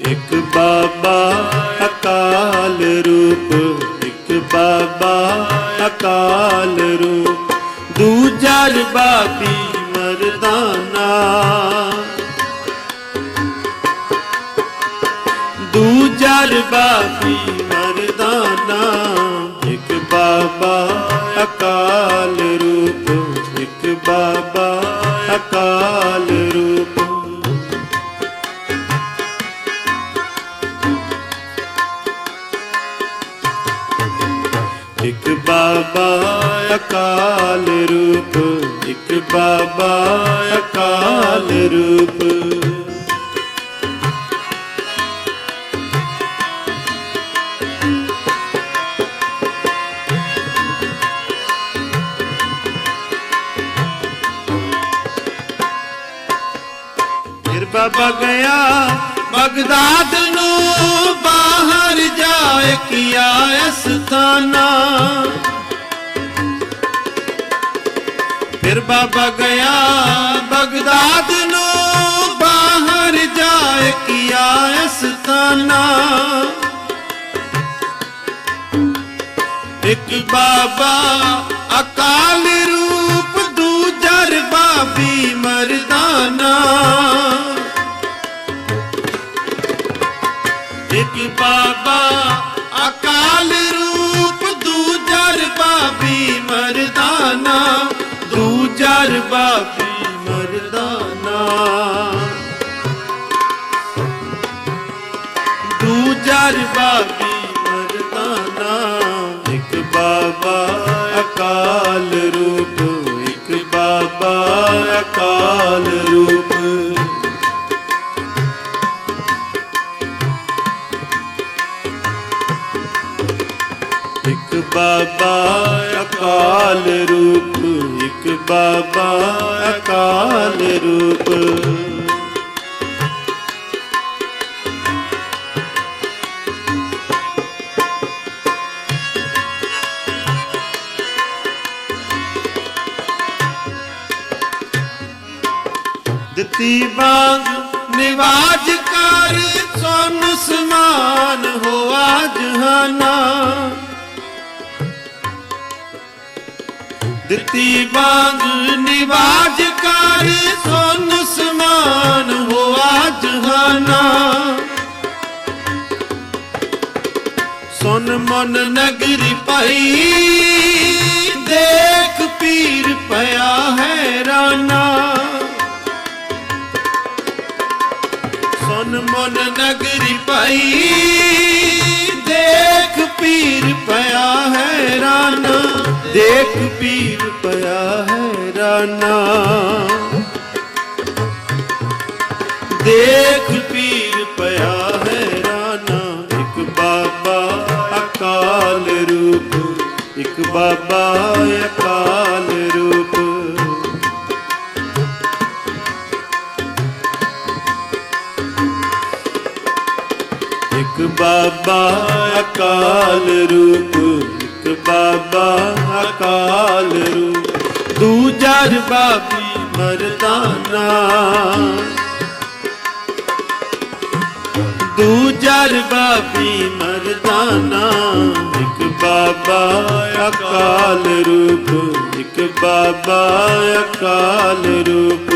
ਇੱਕ ਬਾਬਾ ਅਕਾਲ ਰੂਪ, ਇੱਕ ਬਾਬਾ ਅਕਾਲ ਰੂਪ। ਦੂਜਾ ਬਾਬੀ ਮਰਦਾਨਾ। ਦੂਜਾ ਬਾਬੀ ਮਰਦਾਨਾ। ਇੱਕ ਬਾਬਾ ਅਕਾਲ ਰੂਪ। ਇੱਕ ਬਾਬਾ ਅਕਾਲ ਰੂਪ, ਇੱਕ ਬਾਬਾ ਅਕਾਲ ਰੂਪ। ਫਿਰ ਬਾਬਾ ਗਿਆ ਬਗਦਾਦ ਨੂੰ ਬਾਹਰ ਜਾਏ ਕੀਆ ਅਸਥਾਨਾ ਫਿਰ ਬਾਬਾ ਗਿਆ ਬਗਦਾਦ ਨੂੰ ਬਾਹਰ ਜਾਏ ਕੀਆ ਅਸਥਾਨਾ ਇੱਕ ਬਾਬਾ ਅਕਾਲ ਰੂਪ, ਦੂਜਰ ਬਾਬੀ ਮਰਦਾਨਾ। ਦੂਜਰ ਬਾਬੀ ਮਰਦਾਨਾ ਇੱਕ ਬਾਬਾ ਅਕਾਲ ਰੂਪ, ਇੱਕ ਬਾਬਾ ਅਕਾਲ ਰੂਪ। ਇੱਕ ਬਾਬਾ ਅਕਾਲ ਰੂਪ, ਇੱਕ ਬਾਬਾ ਅਕਾਲ ਰੂਪ। ਦਿੱਤੀ ਬਾਗ ਨਿਵਾਜ ਕਰ, ਸੋਨ ਸਮਾਨ ਹੋਆ ਜਹਾਨਾ ਦਿੱਤੀ ਬਾਗ ਨਿਵਾਜ ਕਰ, ਸੋਨ ਸਮਾਨ ਹੋਆ ਜਹਾਨਾ ਸੁਨ ਮਨ ਨਗਰੀ ਪਈ ਨਗਰੀ ਪਈ ਦੇਖ ਪੀਰ ਪਿਆ ਹੈਰਾਨਾ ਦੇਖ ਪੀਰ ਪਿਆ ਹੈ ਰਾਣਾ। ਦੇਖ ਪੀਰ ਪਿਆ ਹੈ ਰਾਣਾ। ਇੱਕ ਬਾਬਾ ਅਕਾਲ ਰੂਪ। ਇੱਕ ਬਾਬਾ ਅਕਾਲ ਇੱਕ ਬਾਬਾ ਅਕਾਲ ਰੂਪ, ਇੱਕ ਬਾਬਾ ਅਕਾਲ ਰੂਪ। ਦੂਜਾ ਬਾਬੀ ਮਰਦਾਨਾ ਦੂਜਾ ਬਾਬੀ ਮਰਦਾਨਾ ਇੱਕ ਬਾਬਾ ਅਕਾਲ ਰੂਪ, ਇੱਕ ਬਾਬਾ ਅਕਾਲ ਰੂਪ।